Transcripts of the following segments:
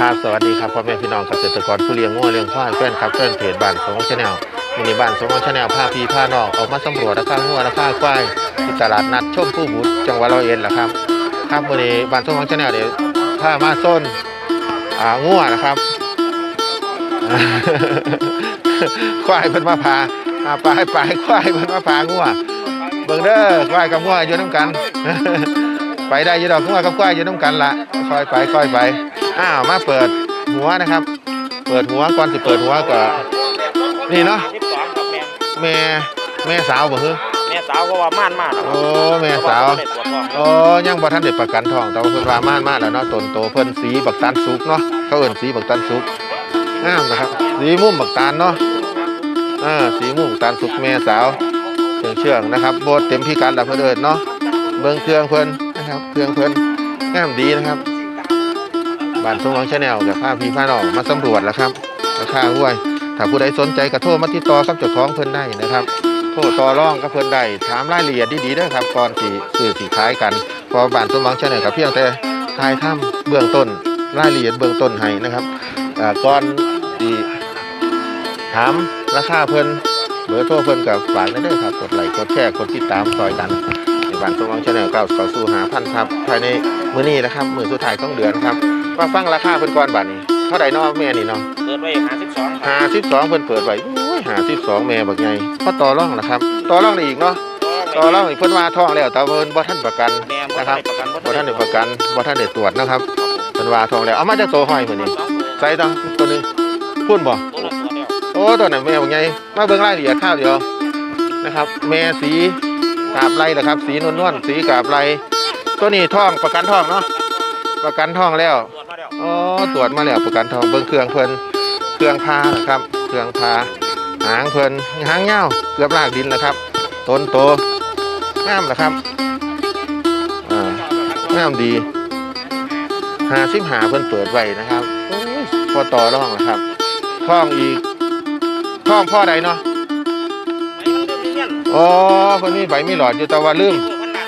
ครับสวัสดีครับพ่อแม่พี่น้องเกษตรกรผู้เลี้ยงงัวเลี้ยงควายแฟนครับแฟนเพจบ้านสมองชาแนลมินิบ้านสมองชาแนลพาพี่พานองออกมาสำรวจราคางัวราคาควายที่ตลาดนัดชมผู้บุตรจังหวัดร้อยเอ็ดแหละครับครับวันนี้บ้านสมองชาแนลเดี๋ยวพามาส้นอ่างัวนะครับควายเพิ่นมาพาปลายปลายควายเพิ่นมาพางัวเบิ่งเด้อควายกับงัวอยู่น้ำกัน ไปได้อยี่ดอกงัวกับควายอยู่น้ำกันละค่อยไปค่อยไป อ้าวมาเปิดหัวนะครับ เปิดหัวก่อนสิเปิดหัวก็นี่เนาะสิบสองครับแม่แม่แม่สาวบ่ฮึแม่สาวก็ว่าม่านมากครับโอ้แม่สาวเพระเด็ดปวดท้องโอ้ยังบ่ทันได้ประกันทองแต่ว่าเพิ่นว่าม่านมาแล้วเนาะต้นโตเพิ่นสีบักตาลสุกเนาะเขาเอิ้นสีบักตาลสุกงามนะครับ สีมุมบักตาลเนาะอ่าสีมุมบักตาลสุกแม่สาวเชื่องเชื่องๆนะครับโบดเต็มพิกัดแล้วเพิ่นเอิ้นเนาะเบิ่งเครื่องเพิ่นนะครับ เครื่องเพิ่นงามดีนะครับ บ้านทรงหวังชาแนลกับพาพี่พาน้องมาสำรวจแล้วครับราคาห้วย ถ้าผู้ใดสนใจก็โทรมาติดต่อกับเจ้าของเพิ่นได้นะครับโทรต่อรองกับเพิ่นได้ถามรายละเอียดดีๆด้อครับก่อนสิซื้อสิขายกันพอบ้านสมหวังชาแนลก็เพียงแต่ทายถ้ำเบื้องต้นรายละเอียดเบื้องต้นให้นะครับอ่าก่อนสิถามราคาเพิ่นเบอร์โทรเพิ่นกับฝากได้เด้อครับกดไลค์กดแชร์กดติดตามซอยกันในบ้านสมหวังชาแนลก้าวต่อสู่หาพันครับภายในมื้อนี้นะครับมื้อสุดท้ายของเดือนครับ มาฟังราคาเพิ่นก่อนบัดนี้เท่าใดเนาะแม่นี่เนาะเกิดไว้หาสิบสองครับหาสิบสองเพิ่นเปิดไว้โอ้ยหาสิบสองแม่บักไงพอต่อร่องนะครับ ต่อร่องได้อีกเนาะต่อร่องอีกเพิ่นว่าท้องแล้วแต่เพิ่นบ่ทันประกันแม่บ่นะคทัรันบได้ประกันบ่ทันได้ประกันบ่ทันได้ตรวจนะครับเพิ่นว่าท้องแล้วเอามาจากโตห้อยมื้อนี้สองตัวใส่ตัวตัวนี้พุ่นบ่ ตัวละตัวเดียวโอ้ตัวนั้นแม่บักไงมาเบิ่งรายละเอียดข้าวเดียวนะครับ แม่สีกาบไรล่ะครับ สีนวลๆสีกาบไรตัวนี้ท้องประกันท้องเนาะประกันท้องแล้ว ล้วอ๋อตรวจมาแล้วประกันทองเบิ่งเครื่องเพิ่นเครื่องพานะครับเครื่องพาหางเพลินหางเงาวเกือบลากดินแล้วครับ ต้นโตงามนะครับอ่างามดีหาสิบหาเพิ่นเปิดไว้นะครับพอต่อร่องนะครับท่องอีกท่องพ่อใดเนาะอ้มันเริ่มมีเงี้ใบมีหลอดอยู่แต่ว่าลืมตัวขนาด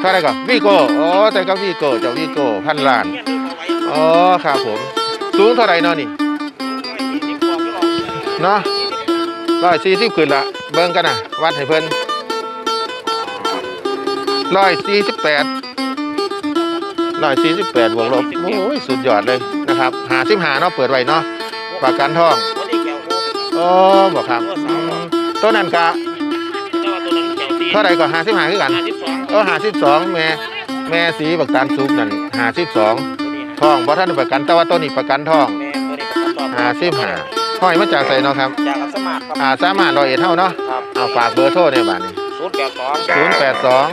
เท่าไรก่อนวีโก้อ๋อแต่ก็วีโก้เจ้าวีโก้พันล้านเงี้ยน อ๋อครับผม สูงเท่าไหรเนาะนี่เนาะร้อยสี่สิบขึ้นละเบิ่งกันนะวัดให้เพิ่นร้อยสี่สิบแปดร้อยสี่สิบแปดบวกลบโอ้ยสุดยอดเลยนะครับหาสิบหาเนาะเปิดไว้เนาะประกันทองโอ้โอ้บอกครับต้นอันั้นก้วสี่เท่าไหร่ก็หาสิบหาคือกันเออหาสิบสองแม่แม่สีบักตาลซุปนั่นหาสิบสอง ทองเพราะท่านได้ประกันแต่ว่าตัวนี้ประกันทองแม่ตัวนี้ประกันต่อหาสิบหาห้อยมาจากใส่เนาะครับจากอัสมาร์ทครับอ่าสามารถร้อยเอ็ดเท่าเนาะครับเอาฝากเบอร์โทรเนี่ยบ้านนี้ศูนย์แปดสองศูนย์แปดสอง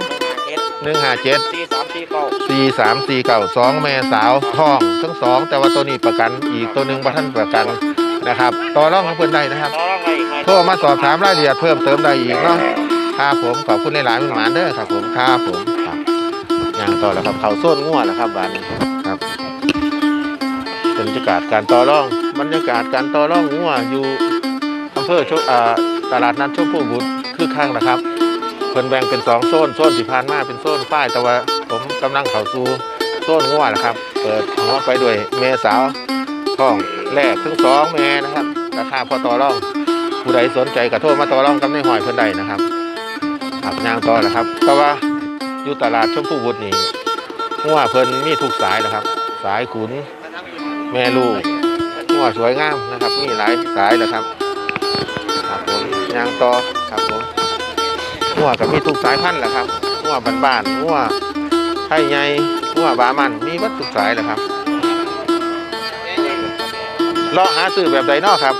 เจ็ดหนึ่งห้าเจ็ดสี่สามสี่เก้าสี่สามสี่เก้าสองแม่สาวท้องทั้งสองแต่ว่าตัวนี้ประกันอีกตัวหนึ่งประท่านประกันนะครับต่อรองของเพื่อนได้นะครับต่อรองไงไงโทรมาสอบถามรายละเอียดเพิ่มเติมได้อีกเนาะครับผมขอบคุณในหลายๆมันหมานเด้อครับผมครับผมครับอย่างต่อแล้วครับเขาโซนง่วแล้วครับบ้านนี้ครั บรรยากาศการต่อรอง บรรยากาศการต่อรองง่วอยู่อำเภอชอ่าตลาดนัดโชคผู้บุตรคือข้างนะครับเพิ่นแบ่งเป็นสองโซนโซนที่ผ่านมาเป็นโซนป้ายแต่ว่าผมกำลังเข้าสู่โซนง่วนะครับ เปิดหัวไปด้วยเมสาวท้องแรกทั้งสองแม่นะครับราคาพอต่อรอง ผู้ใดสนใจก็โทรมาต่อรองกับในหอยเพิ่นได้นะครับครับย่างต่อแหละครับ แต่ว่าอยู่ตลาดชมพูบุตรนี่งัวเพิ่นมีทุกสายนะครับ สายขุน แม่ลูกงัวสวยงามนะครับมีหลายสายนะครับครับผมยางต่อครับผมงัวก็มีทุกสายพันธุ์แหละครับงัวบ้านๆงัวไทยใหญ่งัวบามันมีวัดทุกสายแหละครับเลาะหาซื้อแบบใดเนอครับ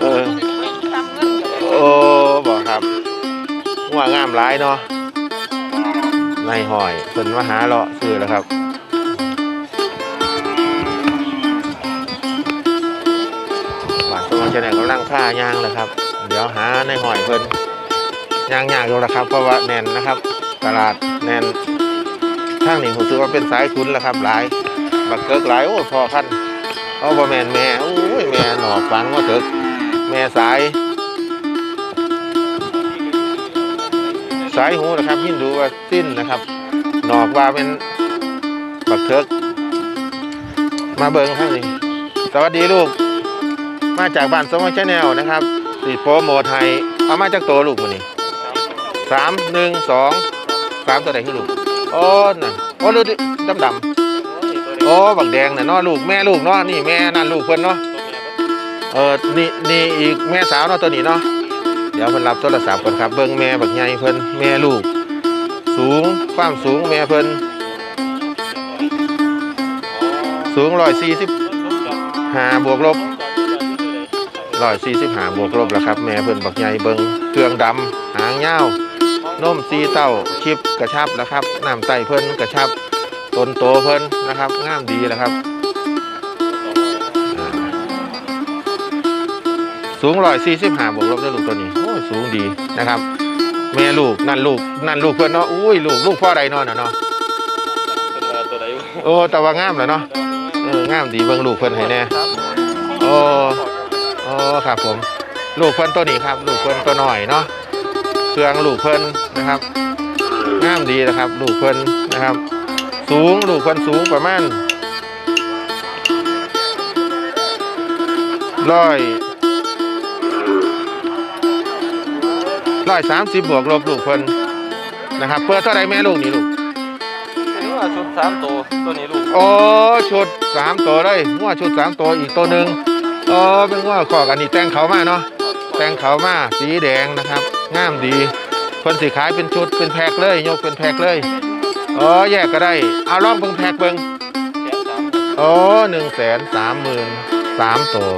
เออโอ้บอกครับหัวงามหลายเนาะในหอยเพิ่นมาหาเลาะซื้อแล้วครับ จะไหนกำลังผ้ายางเลยครับ เดี๋ยวหาในหอยเพิ่นยางยากอยู่แล้วครับ เพราะว่าแน่นนะครับ ตลาดแน่นทางนี้ผมซื้อว่าเป็นสายคุณแล้วครับหลายบักเกิกหลายโอ้พอพันเอาบ่แมนแม่โอ้ยแม่หนอกฟังว่าเถิกแม่สาย สายหูนะครับยินดูว่าสิ้นนะครับ หนอกว่าเป็นบักเทิกมาเบิงข้างนี้สวัสดีลูก มาจากบ้านสมองชแนลนะครับสีโปรโมทให้เอามาจากตัวลูกมันนี่สามหนึ่งสองสามตัวไหนที่ลูกโอ้น่ะโอ้ลูกดำดำโอ้บักแดงน่ะเนาะลูกแม่ลูกเนาะนี่แม่นั่นลูกเพิ่นเนาะเออนี่นี่อีกแม่สาวเนาะตัวนี้เนาะเดี๋ยวเพิ่นรับโทรศัพท์ก่อนครับเบิ่งแม่บักใหญ่เพิ่นแม่ลูก สูงความสูงแม่เพิ่นสูงร้อยสี่สิบห้าบวกลบ ร้อยสี่สิบห้าบวกลบแล้วครับ แม่เพิ่นบักใหญ่เบิงเครื่องดำหางยาวนมซีเต้าชิปกระชับแล้วครับน้ำไตเพิ่นกระชับต้นโตเพิ่นนะครับงามดีแล้วครับอ่าสูงร้อยสี่สิบห้าบวกลบด้วยลูกตัวนี้โอ้ยสูงดีนะครับ แม่ลูกนั่นลูกนั่นลูกเพื่อนเนาะอุ้ยลูกลูกพ่อใดเนอนเนาะตัวไหนโอ้แต่ว่างามแล้วเนาะเอองามดีเบิ่งลูกเพิ่นให้แน่โอ้โอ้ ครับผมลูกเพิ่นตัวนี้ครับลูกเพิ่นตัวหน่อยเนาะเครื่องลูกเพิ่นนะครับงามดีนะครับ ลูกเพิ่นนะครับ สูงลูกเพิ่นสูงประมาณร้อยร้อยสามสิบบวกลบลูกเพิ่นนะครับเพื่อเท่าไรแม่ลูกนี่ลูกตัวนี้ว่าชุดสามตัวตัวนี้ลูกโอ้ชุดสามตัวเลยงัวชุดสามตัวอีกตัวหนึ่ง โอ้เป็นงัวขอกอันนี้แต่งเขามาเนาะแต่งเขามาสีแดงนะครับงามดีคนสีขายเป็นชุดเป็นแพ็คเลยยกเป็นแพ็คเลยอ๋อแยกก็ได้เอาลองเบิ่งแพ็คเบิ่งโอ้หนึ่งแสนสามหมื่นสามตัว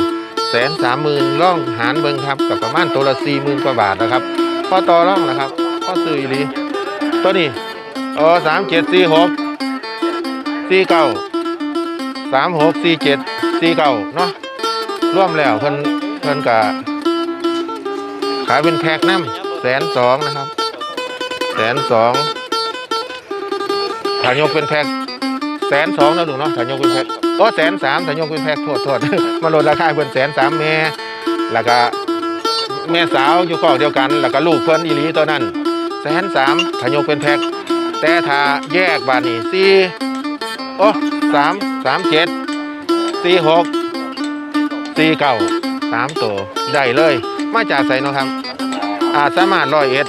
แสนสามหมื่นล่องหารเบิงครับกับประมาณตัวละสี่หมื่นกว่าบาทนะครับพอต่อร่องนะครับพอซื้ออีหลีตัวนี้โอ้สามเจ็ดสี่หกสี่เก้าสามหกสี่เจ็ดสี่เก้าเนาะ ร่วมแล้วเพิ่นเพิ่นกะขายเป็นแพ็คน้ำแสนสองนะครับแสนสองถ้ายกเป็นแพ็คแสนสองแล้วลูกเนาะถ้ายกเป็นแพ็คโอ้แสนสามถ้ายกเป็นแพ็คโทษโทษมาลดราคาเพิ่นแสนสามแม่แล้วก็แม่สาวอยู่ข้อเดียวกัน แล้วก็ลูกเพิ่นอีหลีตัวนั้นแสนสามถ้ายกเป็นแพ็คแต่ถ้าแยกบานนี่สี่โอ้สามสามเจ็ดสี่หก สี่เก้าสามตัวได้เลย มาจากไสเนาะครับ อาสามารถร้อยเอ็ด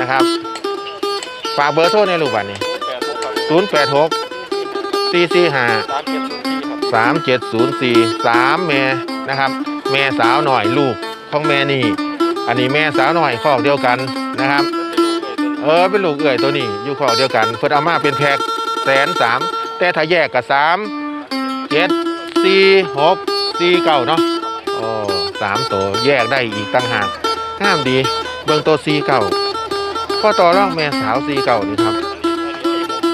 นะครับ ฝากเบอร์โทรในลูกบัตรนี่แปดหกศูนย์แปดหกสี่สี่ห้าสามเจ็ดศูนย์สี่สามแม่นะครับ แม่สาวหน่อยลูกของแม่นี่ อันนี้แม่สาวหน่อยคอเดียวกันนะครับ เออเป็นลูกเอื่อยตัวนี้อยู่คอเดียวกันเพิ่นเอามาเป็นแพ็คแสนสามแต่ถ้าแยกกับสามเจ็ดสี่หก สี่เก้าเนาะโอ้สามตัวแยกได้อีกต่างหากงามดีเบิ่งตัวสี่เก้าพ่อต่อร่องแม่สาวสี่เก้านี่ครับ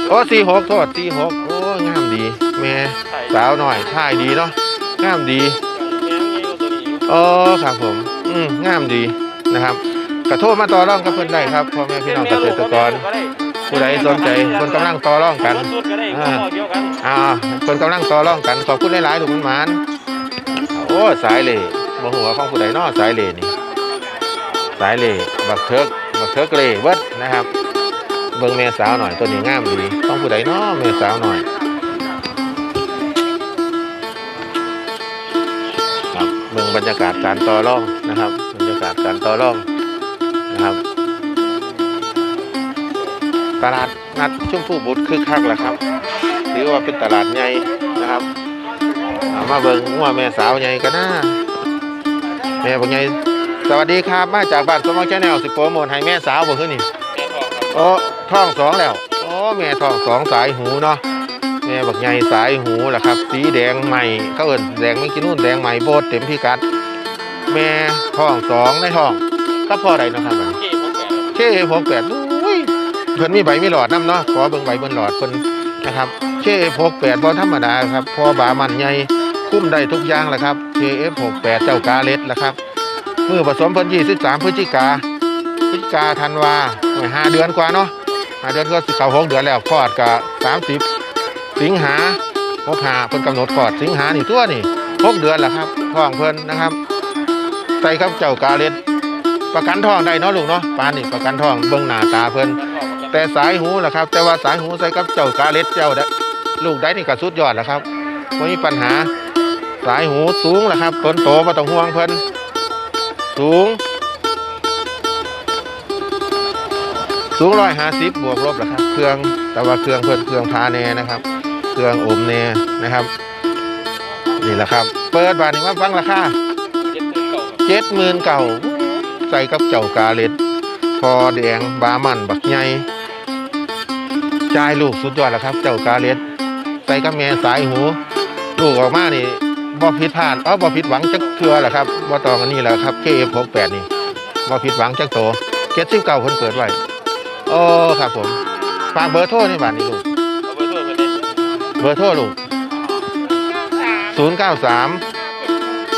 โอ้สี่หกโทษสี่หกโอ้งามดีแม่สาวหน่อยท่ายดีเนาะงามดีโอ้ครับผม อืมงามดีนะครับกระโทษมาต่อร่องกับเพิ่นได้ครับพ่อแม่พี่น้องเกษตรกรผู้ใดสนใจคนกำลังต่อร่องกันอ่าคนกำลังต่อร่องกันขอบคุณหลายๆถูกมันหมาน โอ้สายเล่บ่หัวของผู้ใดนอสายเล่นี่สายเล่บักเทิกบักเทิกเล่เบิดนะครับ เบิ่งแม่สาวหน่อยตัวนี้งามดีของผู้ใดนอแม่สาวหน่อยครับเบิ่งบรรยากาศการต่อร่องนะครับ บรรยากาศการต่อร่องนะครับตลาดนัดชุ่มผู้บุตรคึกคักแหละครับถือว่าเป็นตลาดใหญ่ มาเบิ่งงัวแม่สาวใหญ่กันนะแม่บอกใหญ่สวัสดีครับมาจากบ้านสมองแชนแนลสิโปรโมทให้แม่สาวบ่ขึ้นนี่แม่บอกครับโอ้ท้องสองแล้วโอ้แม่ท้องสองสายหูเนาะแม่บักใหญ่สายหูแหละครับ สีแดงใหม่เขาเอิ้นแดงไม่กินนู่นแดงใหม่โบดเต็มพิกัด แม่ท้องสองในท้องก็พอใดเนาะครับบัดนี้เก้ผมแปดเคหกแปดอุ้ยเพิ่นมีใบมีหลอดน้ำเนาะขอเบิ่งใบเบิ่งหลอดเพิ่นนะครับเคหกแปดบ่ธรรมดาครับพอบามันใหญ่ คุ้มได้ทุกอย่างแหละครับ KF 6 8 เจ้ากาเล็ดละครับมือผสมเพิ่น23พฤศจิกาพฤศจิกาธันวาห้าเดือนกว่าเนาะห้าเดือนก็สิเขาหกเดือนแล้วคลอดก็30สิงหาหกหาเพิ่นกำหนดคลอดสิงหานี่ตัวนี่หกเดือนแหล้วครับท้องเพิ่นนะครับใส่ครับเจ้ากาเล็ดประกันทองได้เนาะลูกเนาะปานนี่ประกันทองเบิ่งหน้าตาเพิ่นแต่สายหูแหละครับ แต่ว่าสายหูใส่กับเจ้ากาเล็ดเจ้าได้ลูกได้นี่ก็สุดยอดแหล้วครับไม่มีปัญหา สายหูสูงแหละครับต้นโตมาต้องห่วงเพิ่นสูง สูงร้อยห้าสิบบวกลบแหละครับ เครื่องแต่ว่าเครื่องเพิ่นเครื่องพาแน่นะครับ เครื่องอมแน่นะครับ นี่แหละครับ เปิดบานนี้มาฟังราคาเจ็ดหมื่นเก้าครับเจ็ดหมื่นเก่าใส่กับเจ้ากาเล็ดพอแดงบามันบักใหญ่จ่ายลูกสุดยอดแล้วครับ เจ้ากาเล็ดใส่กับแม่สายหูลูกออกมานี่ บ่ผิดพลาดเอ้าบ่ผิดหวังจักเทื่อแหละครับบ่ตองอันนี้แหละครับ KF68 นี่บ่ผิดหวังจักโต79เพิ่นเกิดไว้โอ้ครับผมฝากเบอร์โทรนี่บาดนี้ลูกเอาไปด้วยไปเลยเบอร์โทรลูก093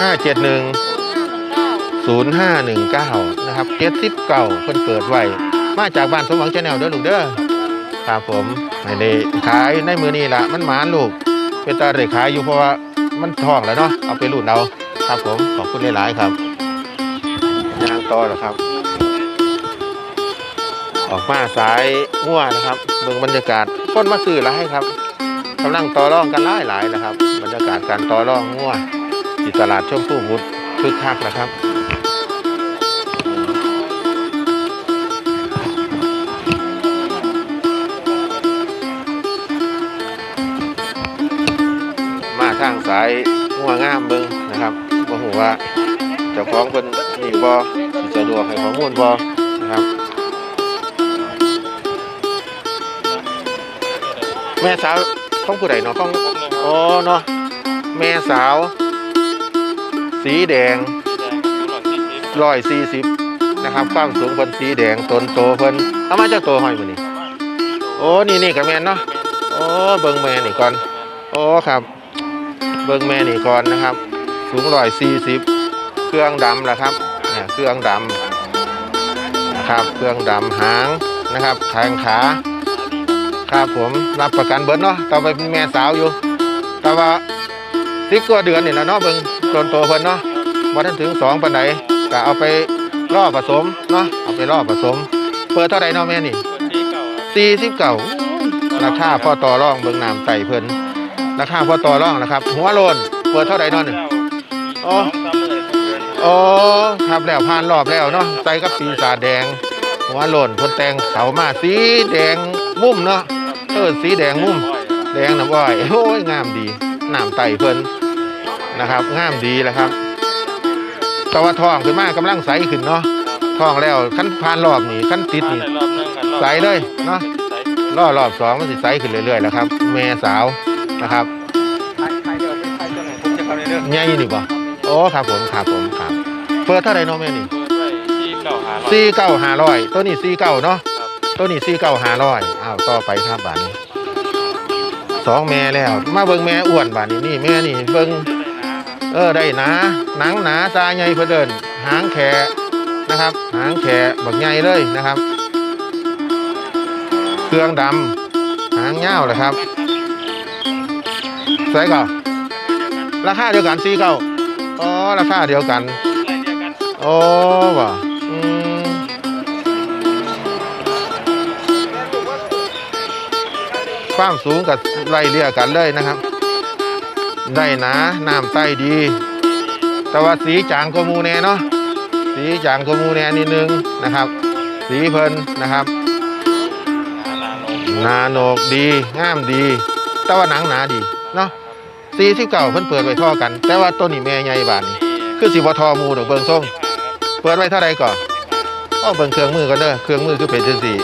571 0519นะครับ79เพิ่นเกิดไว้มาจากบ้านสมหวังชาแนลเด้อลูกเด้อครับผมไม่ได้ขายในมือนี้ละมันหมานลูกเป็นตาได้ขายอยู่เพราะว่า มันท้องแล้วเนาะเอาไปรุ่นเอาครับผมขอบคุณหลายๆครับยางต่อเหรอครับ ออกมาสายง่วนะครับเบิ่งบรรยากาศคนมาซื้อหลายครับกำลังต่อรองกันหลายหลายๆนะครับ บรรยากาศการต่อรองง่วที่ตลาดชมพู่บุตรคึกคักนะครับาทางสายงัวงามเบิงนะครับบ่ฮู้ว่าเจ้าของเพิ่นมีบ่สิสะดวกให้ข้อมูลบ่นะครับแม่สาวของผู้ใดเนาะของอ๋อเนาะแม่สาว สีแดงร้อยสี่สิบนะครับความสูงเพิ่นสีแดงต้นโตเพิ่นเอามาจากตัวห้อยมือนี้โอ้นี่นี่ก็แมนเนาะโอ้เบิ่งแม่นี่ก่อนโอ้ครับ เบิ้งแม่นี่ก่อนนะครับ สูงร้อยสี่สิบเครื่องดำแหละครับเนี่ยเครื่องดำนะครับเครื่องดำหางนะครับแข้งขาครับผมรับประกันเบิร์ดเนาะต่อไปเป็นแม่สาวอยู่ แต่ว่าสิบกว่าเดือนนี่นะเนาะเบิ้งต้นโตเพิ่นเนาะว่าท่านถึงสองปันไหนก็เอาไปล่อผสมเนาะเอาไปล่อผสมเปิดเท่าไหร่เนาะแม่นี่เปิดที่เก่าครับสี่สิบเก้าราคาพ่อต่อรองเบิ้งน้ำไต่เพิ่น ราคาพ่อต่อรองนะครับ หัวโลนเปิดเท่าไหร่เนาะนี่โอ้สามหมื่นครับเดือนโอ้ครับแล้วผ่านรอบแล้วเนาะใส่กับปีศาจแดง หัวโลนพ่นแต่งเขามาสีแดงมุมเนาะเออสีแดงมุม แดงน้ำอ้อยโอ้ยงามดีน้ำไต่เพิ่นนะครับงามดีแหละครับแต่ว่าทองขึ้นมากำลังใสขึ้นเนาะทองแล้วขั้นผ่านรอบนี่ขั้นติดนี่รอบหนึงกันรอบใสเลยเนาะใสรอบรอบสองมันสิใสขึ้นเรื่อยๆแล้วครับ แม่สาว นะครับใครใครเดี๋ยวใครตัวไหนผมจะทำในเรื่องใหญ่นี่บ่โอ้ครับผมครับผมครับ เปิดเท่าไหร่เนาะแม่นี่เปิดไว้ที่เก่าหาร้อยสี่เก้าห้าร้อยตัวนี้สี่เก้าเนาะครับตัวนี้สี่เก้าห้าร้อยอ้าวต่อไปครับบานนี้สองแม่แล้ว มาเบิ่งแม่อ้วนบานนี้นี่แม่นี่เบิ่งเออได้หนาหนังหนาตาใหญ่เพื่อเดิน หางแขนะครับ หางแขบักใหญ่เลยนะครับ เครื่องดำหางเงาวเลยครับ ใส่ก่อนราคาเดียวกันสี่เก้าอ๋อราคาเดียวกันโอ้ว่ะอืมความสูงกับไล่เลี่ยกันเลยนะครับ ได้นาน้ำใต้ดี แต่ว่าสีจางกมูแน่เนาะสีจางกมูแน่นิดนึงนะครับ สีเพลินนะครับนาโนหนาโหนกดีงามดี แต่ว่าหนังหนาดีเนาะ สีสิบเก่าเพิ่นเปิดไว้ท่อกัน แต่ว่าตัวนี้แม่ใหญ่บานนี่คือสิบ่ทอมูดอกเบิ่งทรงเปิดไว้เท่าไรก่อนก็เบิ่งเครื่องมือก่อนเด้อเครื่องมือคือเป็นจังซี่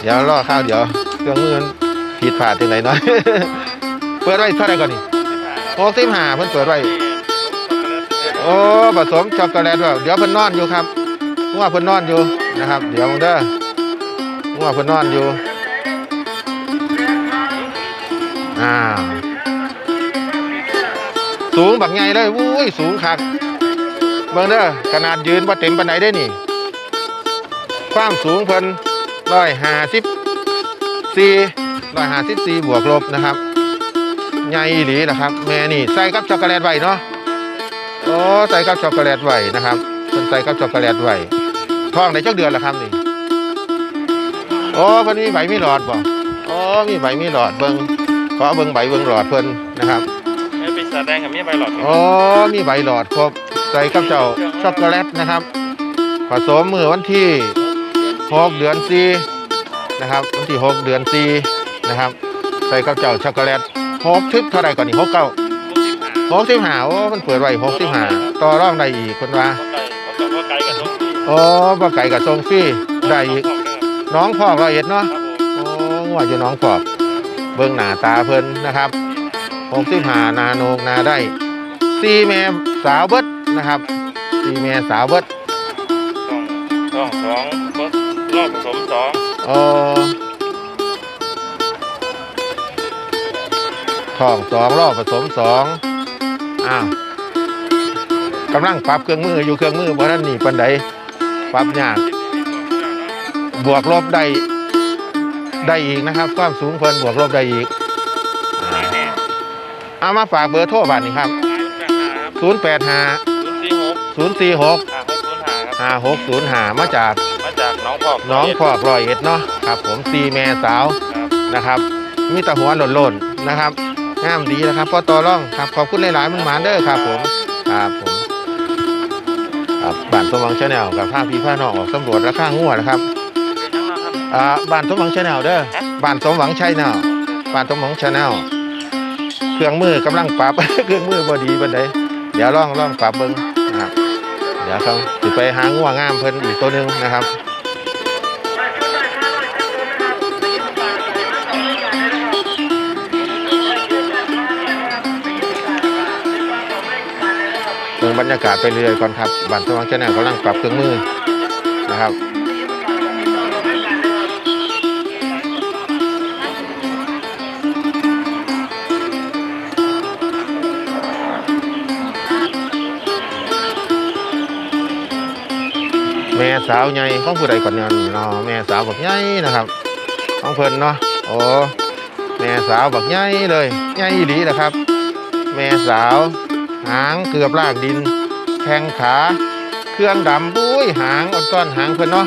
เดี๋ยวรอข้าวเดี๋ยวเครื่องมือมันผิดพลาดจังไหนเนาะเปิดไว้เท่าไรก่อนนี่หกสิบห้าเพิ่นเปิดไว้โอ้ผสมช็อกโกแลตด้วยเดี๋ยวเพิ่นนอนอยู่ครับงัวเพิ่นนอนอยู่นะครับ เดี๋ยวเด้องัวเพิ่นนอนอยู่อ้าว สูงบักใหญ่เลยวุ้ยสูงคักเบิ่งเด้อขนาดยืนบ่าเต็มปานใดได้นี่ ความสูงเพิ่นร้อยห้าสิบสี่ร้อยห้าสิบสี่บวกลบนะครับใหญ่อีหลีนะครับ แม่นี่ใส่กับช็อกโกแลตไว้เนาะโอ้ใส่กับช็อกโกแลตไว้นะครับเพิ่นใส่กับช็อกโกแลตไว้ท้องได้จักเดือนละครับนี่โอ้เพิ่นมีใบมีหลอดบ่โอ้มีใบมีหลอดเบิ่งขอเบิ่งใบเบิ่งหลอดเพิ่นนะครับ แสดงกับมีใบหลอดอ๋อมีใบหลอดครบใส่กับเจ้าช็อกโกแลตนะครับ ผสมมือวันที่6เดือน4นะครับวันที่6เดือน4นะครับ ใส่กับเจ้าช็อกโกแลต6ทิปเท่าไหร่ก่อนนี่6เก้า6สิบห้าโอ้มันเปิดไว้6สิบห้าต่อรองได้อีกคนว่าเขาไก่เขาไก่กับต้มอ๋อบ่ไก่กับทรงฟรี่ได้อีกน้องพอกร้อยเอ็ดเนาะครับผมโอ้งัวอยู่น้องพอก เบิ่งหน้าตาเพิ่นนะครับ 6สิบห้านาโนกนาได้สี่แม่สาวเบิดนะครับสี่แม่สาวเบิดต้องต้องสองรอบผสมสองโอ้ท้องสองรอบผสมสองอ้าวกำลังปรับเครื่องมืออยู่เครื่องมือบ่ทันนี่ปานใดปรับยากบวกลบได้ได้อีกนะครับ ความสูงเพิ่นบวกลบได้อีกอ่า เอามาฝากเบอร์โทรบัตรนี่ครับศูนย์แปดห้า085ศูนย์สี่หก046ห้าหกศูนย์ห้าครับ5605 มาจากมาจากน้องพอกหน้องพอกร้อยเอ็ดเนาะครับ ผมซีแม่สาวครับนะครับ มีแตะหัวหล่นๆนะครับงามดีนะครับพอต่อร่องครับขอบคุณหลายๆมึงหมานเด้อครับ ผมครับผมครับบ้านสมหวังชาแนลกับภาคพี่ภาคน้องออกสำรวจราคางัวนะครับเป็นยังไงครับอ่าบ้านสมหวังชาแนลเด้อบ้านสมหวังชาแนลบ้านสมหวังชาแนล เครื่องมือกำลังปรับเครื่องมือบอดีบันไดเดี๋ยวลองลองปรับเบิ้งนะครับ เดี๋ยวเขาสิไปหางัวงามเพิ่นอีกตัวหนึ่งนะครับเบิ่งบรรยากาศไปเรื่อยก่อนครับบ้านสมหวังชาแนลกำลังปรับเครื่องมือนะครับ ม่สาวใหญ่ของผู้ใดก่อนเนี่ยเนาะแม่สาวบักใหญ่นะครับของเพิ่นเนาะโอ้แม่สาวบักใหญ่เลยใหญ่อีหลีนะครับ แม่สาว หางเกือบลากดินแข้งขาเครื่องดำปุ้ยหางอ่อนก้อนหางเพิ่นเนาะ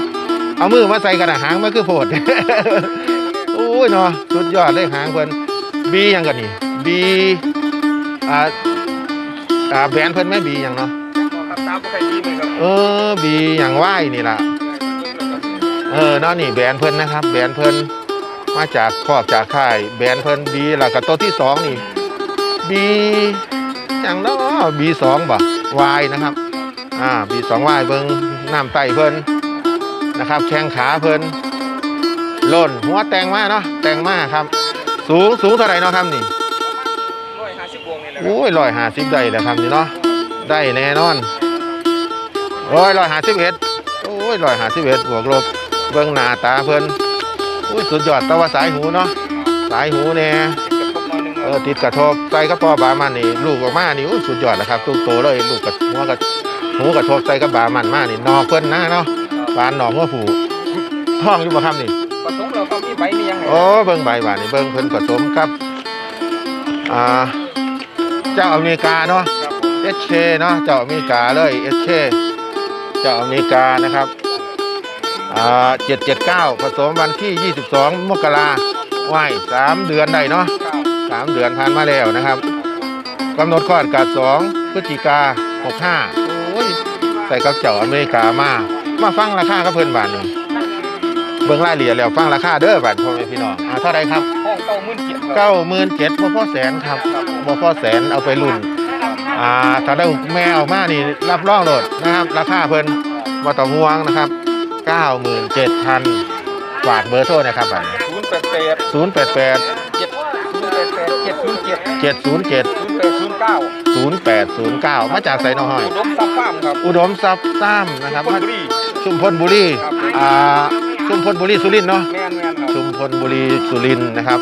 เอามือมาใส่กันอะหางมันคือโพดโอ้ยเนาะสุดยอดเลยหางเพิ่นบียังกันนี่บีอ่าอ่าแบรนด์เพิ่นแม่บียังเนาะ เลยครับเออ บีอย่างว่ายนี่ล่ะ เออเนาะนี่แบรนด์เพิ่นนะครับ แบรนด์เพิ่นมาจากคอกจากค่ายแบรนด์เพิ่นบีแล้วก็ตัวที่สองนี่บีอย่างเนาะบีสองบ่วายนะครับ อ่าบีสองวายเบิ่งน้ำไตเพิ่นนะครับ แข้งขาเพิ่นล่นหัวแต่งมาเนาะแต่งมาครับ สูงสูงเท่าไหร่เนาะครับนี่ร้อยห้าสิบวงนี่แหละโอ้ยร้อยห้าสิบได้แล้วครับนี่เนาะได้แน่นอน โอ้ยร้อยห้าสิบเอ็ดโอ้ยร้อยห้าสิบเอ็ดบวกลบเบื้องหน้าตาเพิ่นโอ้ยสุดยอดแต่ว่าสายหูเนาะสายหูเนี่ยกับพวกน้อยหนึงเออติดกระทบใส่กระป๋อบามันนี่ลูกออกมานี่โอ้ยสุดยอดนะครับตุ้โตเลยลูกกับหัวกับหูกระทบใส่กับบามันมานี่นอกเพิ่นนะเนาะปานหนอกหัวผูท้องอยู่บ่ครับนี่ผสมเราก็มีใบมียังไงโอ้เบิ่งใบบานนี่เบิ่งเพิ่นผสมครับอ่าเจ้าอเมริกาเนาะครับผมเอชเคเนาะเจ้าอเมริกาเลยเอชเคเจ้าอเมริกานะครับอ่าเจ็ดเจ็ดเก้าผสมวันที่ 22 มกราว่ายสามเดือนได้เนาะสามเดือนผ่านมาแล้วนะครับกำหนดคลอดกาสองพฤศจิกาหกห้าโอ้ยใส่กับเจ้าอเมริกามา มาฟังราคากับเพิ่นบาทนี่เบิ่งรายละเอียดแล้วฟังราคาเด้อบาทพ่อแม่พี่น้องอ่าเท่าไรครับห้องเก้าหมื่นเจ็ดเก้าหมื่นเจ็ดบ่พอแสนครับบ่พอแสนเอาไปรุ่น อ่าถ้าได้แม่ออกมานี่รับรองโหลดนะครับ ราคาเพิ่นบ่ต้องห่วงนะครับ 97,000ฝากเบอร์โทรนะครับบัดศูนย์แปดแปด088 เจ็ดศูนย์แปดแปดเจ็ดศูนย์เจ็ด707 ศูนย์แปดศูนย์เก้า0809 มาจากไสน้องห้อย อุดมซับฟาร์มครับอุดมทรัพย์ซ้ำนะครับพลมาบุรี ชุมพลบุรีครับ อ่าชุมพลบุรีสุรินทร์เนาะแมนแมนครับชุมพลบุรีสุรินทร์นะครับ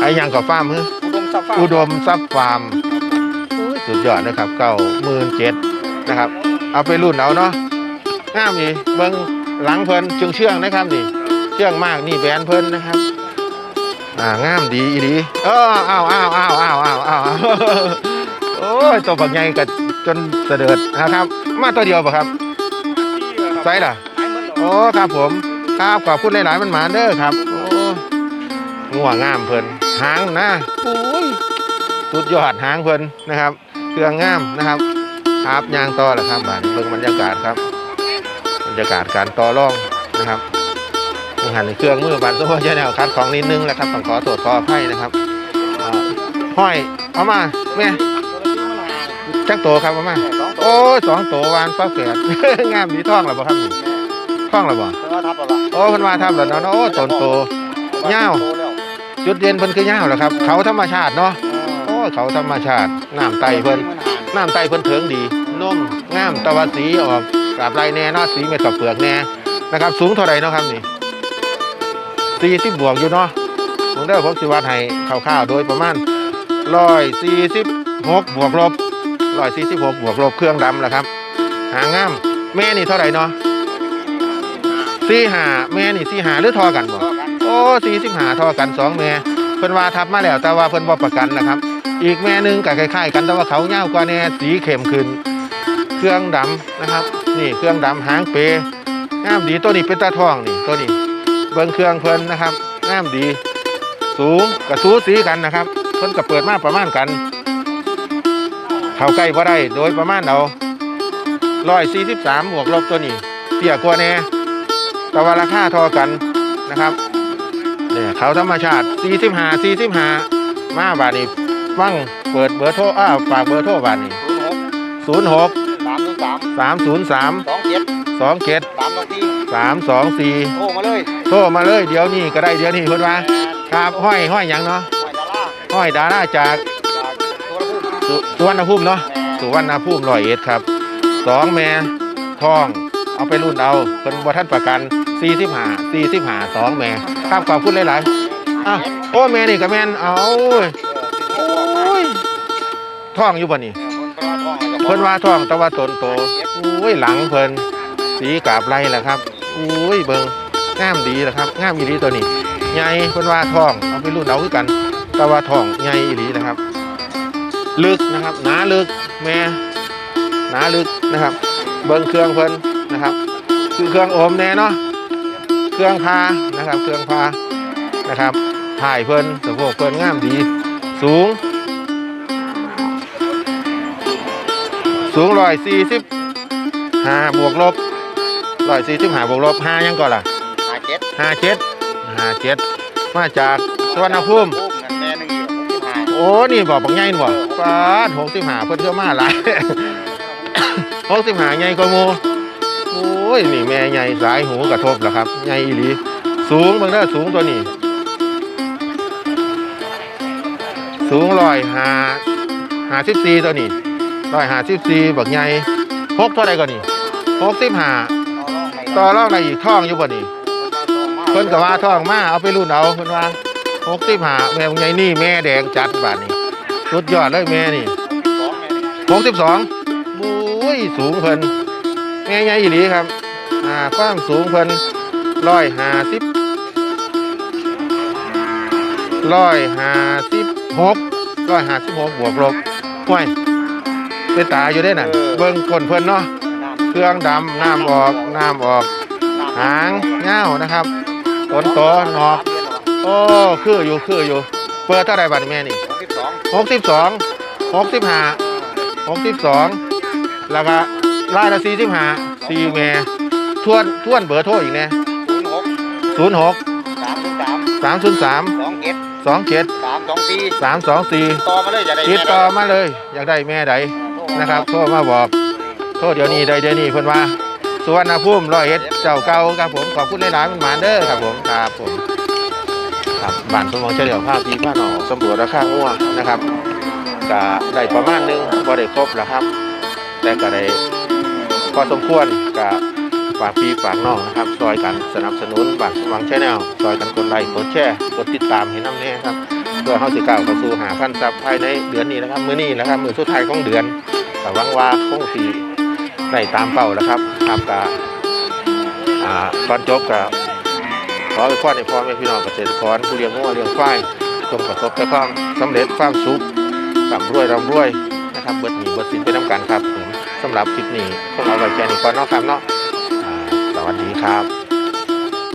ไอ้หยังก็ฟาร์มฮึอุดมซับฟาร์มอุดมทรัพย์ฟาร์มโอ้ย สุดยอดนะครับเก้าหมื่นเจ็ดนะครับ เอาไปรุ่นเอาเนาะงามอีเบิ้งหลังเพิ่นเชื่องเชื่องนะครับนี่ เชื่องมากนี่แบรนเพิ่นนะครับ อ่างามดีอีดีเอออ้าวอ้าวอ้าวอ้าวอ้าวอ้าวโอ้ยตัวบักใหญ่กัจนเสด็จนะครับ มาตัวเดียวปะครับไซส์ล่ะโอ้ครับผมครับขอบคุณหลายๆมันหมาเด้อครับโอ้งัวงามเพิ่นหางนะโอ้ยสุดยอดหางเพิ่นนะครับ เครื่องงามนะครับครับยางต่อแหละครับบานเบิ่งบรรยากาศครับ บรรยากาศการต่อร่องนะครับมีหันเครื่องมือบานโซ่ใช่แนวคัดของนิดนึงแหละครับต้องขอตรวจขออภัยนะครับอ่าห้อยเอามาแม่จักโตครับเอามาโอ้ยสองโตวานฟ้าแฝดงามดีท่องหรือเปล่าครับนี่ท่องหรือเปล่าเพิ่นว่าทับแล้วล่ะโอ้เพิ่นมาทำแล้วเนาะโอ้ตนโตยาวโตแล้วจุดเด่นเพิ่นคือยาวแหละครับ เขาธรรมชาติเนาะโอ้ ยเขาธรรมชาติน้ำไตเพิ่นน้ำไตเพิ่นเถิงดีนุ่มงามตะวันสีออกกราบไรแน่นาสีเม็ดกับเปลือกแน่นะครับ สูงเท่าไรเนาะครับนี่สี่สิบบวกอยู่เนาะผมได้ผมสิวัดให้คร่าวๆโดยประมาณร้อยสี่สิบหกบวกลบร้อยสี่สิบหกบวกลบเครื่องดำแหละครับ หางามแม่นี่เท่าไรเนาะสี่หาแม่นี่สี่หาหรือทอกันบ่โอ้สี่สิบหาทอกันสองแม่เพิ่นว่าทับมาแล้วแต่ว่าเพิ่นบ่ประกันนะครับ อีกแม่นึงก็คล้ายๆกันแต่ว่าเขาเงาวกว่าแน่สีเข้มขึ้น เครื่องดำนะครับ นี่เครื่องดำหางเปงามดีตัวนี้เป็นตาทองนี่ตัวนี้ เบิ่งเครื่องเพลินนะครับงามดี สูงกับสูสีกันนะครับเพิ่นก็เปิดมาประมาณกัน เข้าใกล้บ่ได้โดยประมาณเอาร้อยสี่สิบสามบวกลบตัวนี้เตี้ยกว่าแน่แต่ว่าราคาทอกันนะครับเนี่ยเขาธรรมชาติ45 45มาบาทนี้ ฟังเปิดเบอร์โทรอ้าวฝากเบอร์โทรบาทนี้ศูนย์หก06สามศูนย์สาม303สองเจ็ด27สามสองที่324โทรมาเลยโทรมาเลยเดี๋ยวนี้ก็ได้เดี๋ยวนี้เพิ่นว่าครับห้อยห้อยหยังเนาะหอยดาราห้อยดาราจากจากตัวละพูสุสุวรรณภูมิเนาะสุวรรณภูมิร้อยเอ็ดครับสองแม่ทอง เอาไปรุ่นเอาเพิ่นบ่ทันประกัน45 45สองแม่ครับขอบคุณหลายๆอ้าวโอ้แม่นี่ก็แม่นเอาโอ้ยโอ้ย ท้องอยู่บ่นี่เพิ่นว่าท้องแต่ว่าตนโตอุ้ยหลังเพิ่นสีกาบไรแหละครับอุ้ยเบิ่งงามดีแหละครับงามอีหลีตัวนี้ใหญ่เพิ่นว่าท้องเอาไปรุ่นเอาคือกัน แต่ว่าท้องใหญ่อีหลีนะครับ ลึกนะครับหนาลึกแม่หนาลึกนะครับ เบิ่งเครื่องเพิ่นนะครับคือเครื่องโอมแน่เนาะเครื่องพานะครับ เครื่องพานะครับถ่ายเพิ่นสะโพกเพิ่นงามดี สูง สูงร้อยสี่สิบห้าบวกลบร้อยสี่สิบห้าบวกลบห้ายังก่อนล่ะหาเจ็ดห้าเจ็ดห้าเจ็ดมาจากสวนภูมิภูมินั่นแม่หนึงอยู่หกสิบห้าโอ้นี่บอกบักใหญ่นี่บ่ฟาดหกสิบห้าเพิ่นเที่ยวมาหลายหกสิบห้าใหญ่กว่าหมูโอ้ยนี่แม่ใหญ่สายหูกระทบแล้วครับใหญ่อีหลีสูงเบิ่งเด้อสูงตัวนี้ สูงร้อยห้าห้าสิบสี่ตัวนี้ ร้อยห้าสิบสี่บักใหญ่หกเท่าไรก่อนนี่หกสิบห้าต่อรองให้ต่อรองในอีกท่องอยู่บ่นี่เพิ่นก็ว่าท่องมาเอาไปรุ่นเอาเพิ่นว่าหกสิบห้าแม่บักใหญ่นี่แม่แดงจัดบาดนี่สุดยอดเลยแม่นี่สองแม่นี่หกสิบสองบุ้ยสูงเพิ่นแม่ใหญ่อีหลีครับอ่าความสูงเพิ่นร้อยห้าสิบร้อยห้าสิบหกร้อยห้าสิบหกบวกลบห้วย เป็นตาอยู่ได้น่ะเบิ่งก้นเพิ่นเนาะน้ำเครื่องดำน้ำออกน้ำออกน้ำหางเง้าวนะครับต้นโตหนอกโอ้คืออยู่คืออยู่ เปิดเท่าไหรบัดนี้แม่นี่หกสิบสองหกสิบสองหกสิบห้าหกสิบสองแล้วก็รายละสี่สิบห้าสี่แม่ทวนทวนเบอร์โทรอีกแน่ศูนย์หกศูนย์หกสามศูนย์สามสามศูนย์สามสองเจ็ดสองเจ็ดสามสองสี่สามสองสี่ต่อมาเลยจะได้ติดต่อมาเลยอยากได้แม่ใด นะครับโทรมาบอกโทรเดี๋ยวนี้ได้เดี๋ยวนี้เพิ่นว่าสุวรรณภูมิร้อยเอ็ดเจ้าเก่าครับผมขอบคุณหลายๆมันหมานเด้อครับผมครับผมครับบ้านสมองเฉลียวภาพพีผ้าหนอสำรวจราคางัวนะครับก็ได้ประมาณหนึงก็ได้ครบแล้วครับแต่ก็ได้พอสมควรก็ฝากพี่ฝากน้องนะครับซอยกันสนับสนุนบ้านสมองชแนลซอยกันกดไลค์กดแชร์กดติดตามให้น้ำแน่ครับ เพื่อเฮาสิก้าวเข้าสู่หาพันซับภายในเดือนนี้นะครับ มื้อนี้นะครับ มื้อสุดท้ายของเดือนก็หวังว่าคงสิได้ตามเป้าแล้วครับครับก็อ่าก่อนจบก็ขอให้พ่อในพ่อแม่พี่น้องเกษตรกรผู้เลี้ยงงัวเลี้ยงควายจงประสบแต่ความสำเร็จความสุขร่ำรวยร่ำรวยนะครับเบิดหนีเบิดสินไปน้ำกันครับสำหรับคลิปนี้คงเอาไว้แค่นี้ก่อนเนาะครับเนาะอ่าสวัสดีครับ